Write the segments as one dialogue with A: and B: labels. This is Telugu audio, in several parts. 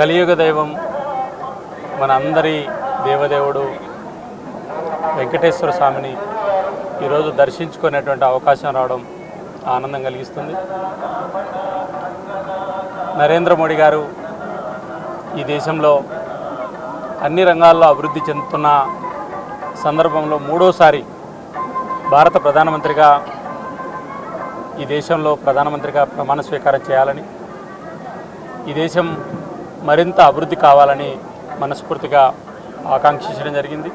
A: కలియుగ దైవం మన అందరి దేవదేవుడు వెంకటేశ్వర స్వామిని ఈరోజు దర్శించుకునేటువంటి అవకాశం రావడం ఆనందం కలిగిస్తుంది. నరేంద్ర మోడీ గారు ఈ దేశంలో అన్ని రంగాల్లో అభివృద్ధి చెందుతున్న సందర్భంలో మూడోసారి భారత ప్రధానమంత్రిగా ఈ దేశంలో ప్రధానమంత్రిగా ప్రమాణ స్వీకారం చేయాలని ఈ దేశం మరింత అభివృద్ధి కావాలని మనస్ఫూర్తిగా ఆకాంక్షించడం జరిగింది.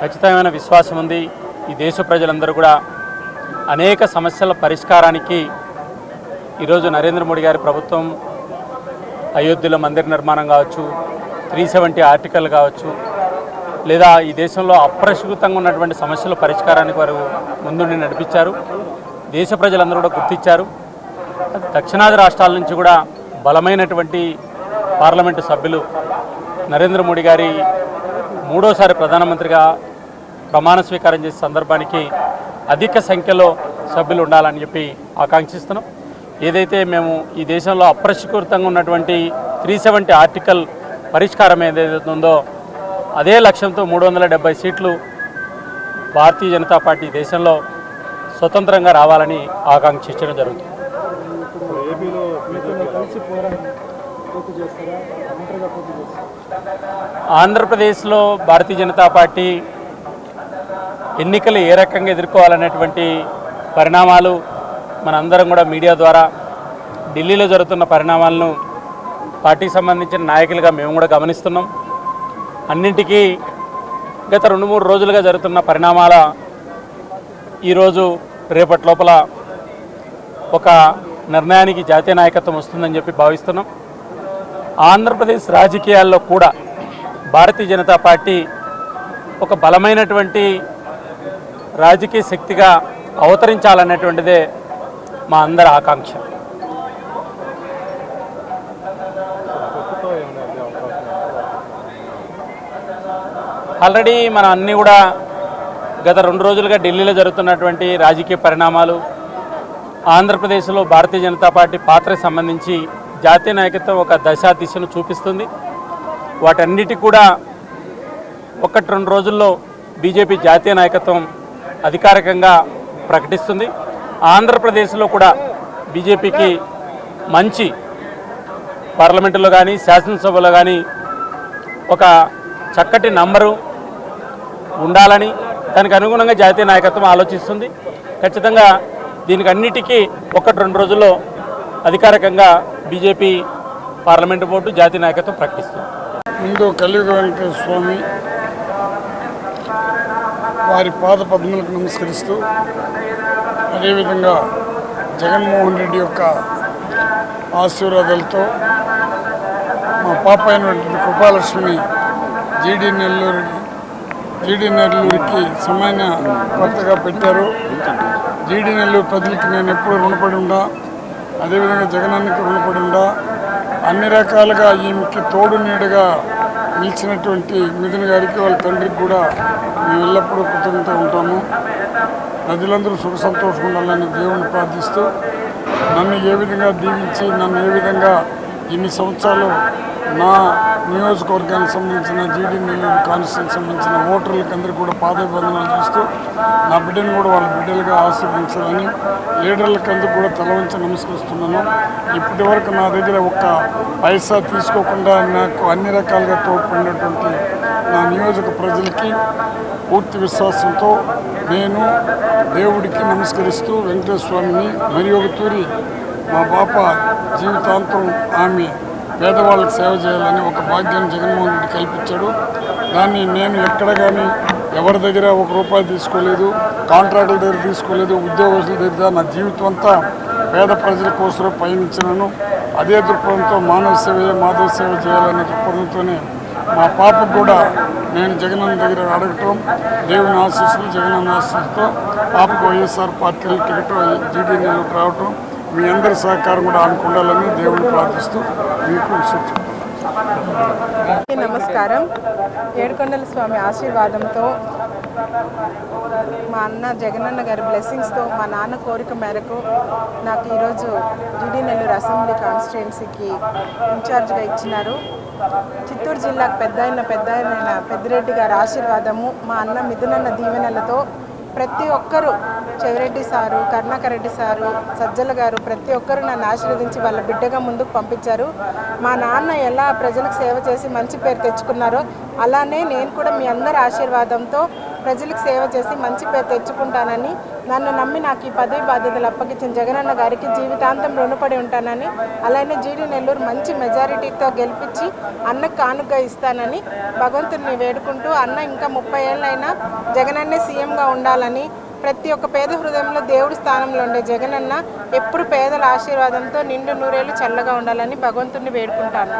A: ఖచ్చితమైన విశ్వాసం ఉంది. ఈ దేశ ప్రజలందరూ కూడా అనేక సమస్యల పరిష్కారానికి ఈరోజు నరేంద్ర మోడీ గారి ప్రభుత్వం అయోధ్యలో మందిర నిర్మాణం కావచ్చు త్రీ సెవెంటీ ఆర్టికల్ కావచ్చు లేదా ఈ దేశంలో అప్రస్కృతంగా ఉన్నటువంటి సమస్యల పరిష్కారానికి వారు ముందుండి నడిపించారు. దేశ ప్రజలందరూ కూడా గుర్తించారు. దక్షిణాది రాష్ట్రాల నుంచి కూడా బలమైనటువంటి పార్లమెంటు సభ్యులు నరేంద్ర మోడీ గారి మూడోసారి ప్రధానమంత్రిగా ప్రమాణ స్వీకారం చేసే సందర్భానికి అధిక సంఖ్యలో సభ్యులు ఉండాలని చెప్పి ఆకాంక్షిస్తున్నాం. ఏదైతే మేము ఈ దేశంలో అప్రస్కృతంగా ఉన్నటువంటి త్రీ సెవెంటీ ఆర్టికల్ పరిష్కారం ఏదైతే ఉందో అదే లక్ష్యంతో మూడు వందల డెబ్బై సీట్లు భారతీయ జనతా పార్టీ దేశంలో స్వతంత్రంగా రావాలని ఆకాంక్షించడం జరుగుతుంది.
B: కలిసి
A: ఆంధ్రప్రదేశ్లో భారతీయ జనతా పార్టీ ఎన్నికలు ఏ రకంగా ఎదుర్కోవాలనేటువంటి పరిణామాలు మనందరం కూడా మీడియా ద్వారా ఢిల్లీలో జరుగుతున్న పరిణామాలను పార్టీకి సంబంధించిన నాయకులుగా మేము కూడా గమనిస్తున్నాం. అన్నింటికీ గత రెండు మూడు రోజులుగా జరుగుతున్న పరిణామాల ఈరోజు రేపటి లోపల ఒక నిర్ణయానికి జాతీయ నాయకత్వం వస్తుందని చెప్పి భావిస్తున్నాం. ఆంధ్రప్రదేశ్ రాజకీయాల్లో కూడా భారతీయ జనతా పార్టీ ఒక బలమైనటువంటి రాజకీయ శక్తిగా అవతరించాలనేటువంటిదే మా అందరి ఆకాంక్ష. ఆల్రెడీ మనం అన్నీ కూడా గత రెండు రోజులుగా ఢిల్లీలో జరుగుతున్నటువంటి రాజకీయ పరిణామాలు ఆంధ్రప్రదేశ్లో భారతీయ జనతా పార్టీ పాత్ర సంబంధించి జాతీయ నాయకత్వం ఒక దశా దిశను చూపిస్తుంది. వాటన్నిటి కూడా ఒకటి రెండు రోజుల్లో బీజేపీ జాతీయ నాయకత్వం అధికారికంగా ప్రకటిస్తుంది. ఆంధ్రప్రదేశ్లో కూడా బీజేపీకి మంచి పార్లమెంటులో కానీ శాసనసభలో కానీ ఒక చక్కటి నంబరు ఉండాలని దానికి అనుగుణంగా జాతీయ నాయకత్వం ఆలోచిస్తుంది. ఖచ్చితంగా దీనికి అన్నిటికీ ఒకటి రెండు రోజుల్లో అధికారికంగా బీజేపీ పార్లమెంటు బోర్డు జాతీయ నాయకత్వం ప్రకటిస్తుంది.
C: ముందు కలియుగ వెంకటేశ్వర స్వామి వారి పాద పద్మలకు నమస్కరిస్తూ అదేవిధంగా జగన్మోహన్ రెడ్డి యొక్క ఆశీర్వాదాలతో మా పాప అయినటువంటి కృపాలక్ష్మిని జీడి నెల్లూరు జీడి నెల్లూరుకి సమైన కొత్తగా పెట్టారు. జీడీ నెల్లూరు ప్రజలకి నేను ఎప్పుడు రుణపడి ఉండా. అదేవిధంగా జగనానికి రుణపడి ఉండా. అన్ని రకాలుగా ఈమెకి తోడు నీడగా నిలిచినటువంటి మిథున్ గారికి వాళ్ళ తండ్రికి కూడా మేము ఎల్లప్పుడూ కృతజ్ఞత ఉంటాము. ప్రజలందరూ సుఖ సంతోషంగా ఉండాలని దేవుని ప్రార్థిస్తూ నన్ను ఏ విధంగా దీవించి నన్ను ఏ విధంగా ఇన్ని సంవత్సరాలు నా నియోజకవర్గానికి సంబంధించిన జీడీ నెల్లూరు సంబంధించిన ఓటర్లకు అందరికీ కూడా పాదబంధనాలు చేస్తూ నా బిడ్డను కూడా వాళ్ళ బిడ్డలుగా ఆశీర్వదించాలని లీడర్లకు అందరికీ కూడా తలవంచి నమస్కరిస్తున్నాను. ఇప్పటి వరకు నా దగ్గర ఒక్క పైసా తీసుకోకుండా నాకు అన్ని రకాలుగా తోడ్పడినటువంటి నా నియోజక ప్రజలకి పూర్తి విశ్వాసంతో నేను దేవుడికి నమస్కరిస్తూ వెంకటేశ్వర స్వామిని మరి ఒక తూరి మా పాప జీవితాంతం ఆమె పేదవాళ్ళకి సేవ చేయాలని ఒక భాగ్యాన్ని జగన్మోహన్ రెడ్డి కల్పించాడు. దాన్ని నేను ఎక్కడ కానీ ఎవరి దగ్గర ఒక రూపాయి తీసుకోలేదు కాంట్రాక్టుల దగ్గర తీసుకోలేదు ఉద్యోగస్తుల దగ్గర నా జీవితం అంతా పేద ప్రజల కోసం పయనించినాను. అదే దృక్పథంతో మానవ సేవ మాధవ సేవ చేయాలనే దృక్పథంతోనే మా పాపకు కూడా నేను జగనన్న దగ్గర అడగటం దేవుని ఆశీస్సులు జగనన్న ఆశీస్సులతో పాపకు వైఎస్ఆర్ పార్టీలో టికెట్ జీడీ రావటం మీ అందరి సహకారం కూడా అనుకుండాలని దేవుని ప్రార్థిస్తూ మీకు
D: నమస్కారం. ఏడుకొండల స్వామి ఆశీర్వాదంతో మా అన్న జగనన్న గారి బ్లెస్సింగ్స్తో మా నాన్న కోరిక మేరకు నాకు ఈరోజు జీడీ నెల్లూరు అసెంబ్లీ కాన్స్టిట్యున్సీకి ఇన్ఛార్జ్గా ఇచ్చినారు. చిత్తూరు జిల్లాకు పెద్ద అయిన పెద్ద అయిన పెద్దిరెడ్డి గారి ఆశీర్వాదము మా అన్న మిథునన్న దీవెనలతో ప్రతి ఒక్కరూ చెవిరెడ్డి సారు కరుణాకర్ రెడ్డి సారు సజ్జల గారు ప్రతి ఒక్కరు నన్ను ఆశీర్వదించి వాళ్ళ బిడ్డగా ముందుకు పంపించారు. మా నాన్న ఎలా ప్రజలకు సేవ చేసి మంచి పేరు తెచ్చుకున్నారో అలానే నేను కూడా మీ అందరి ఆశీర్వాదంతో ప్రజలకు సేవ చేసి మంచి పేరు తెచ్చుకుంటానని నన్ను నమ్మి నాకు ఈ పదవి బాధ్యతలు అప్పగించిన జగనన్న గారికి జీవితాంతం రుణపడి ఉంటానని అలానే జీడి నెల్లూరు మంచి మెజారిటీతో గెలిపించి అన్నకు కానుక ఇస్తానని భగవంతుడిని వేడుకుంటూ అన్న ఇంకా ముప్పై ఏళ్ళైనా జగనన్నే సీఎంగా ఉండాలని ప్రతి ఒక్క పేద హృదయంలో దేవుడి స్థానంలో ఉండే జగనన్న ఎప్పుడు పేదల ఆశీర్వాదంతో నిండు నూరేళ్ళు చల్లగా ఉండాలని భగవంతుడిని వేడుకుంటాను.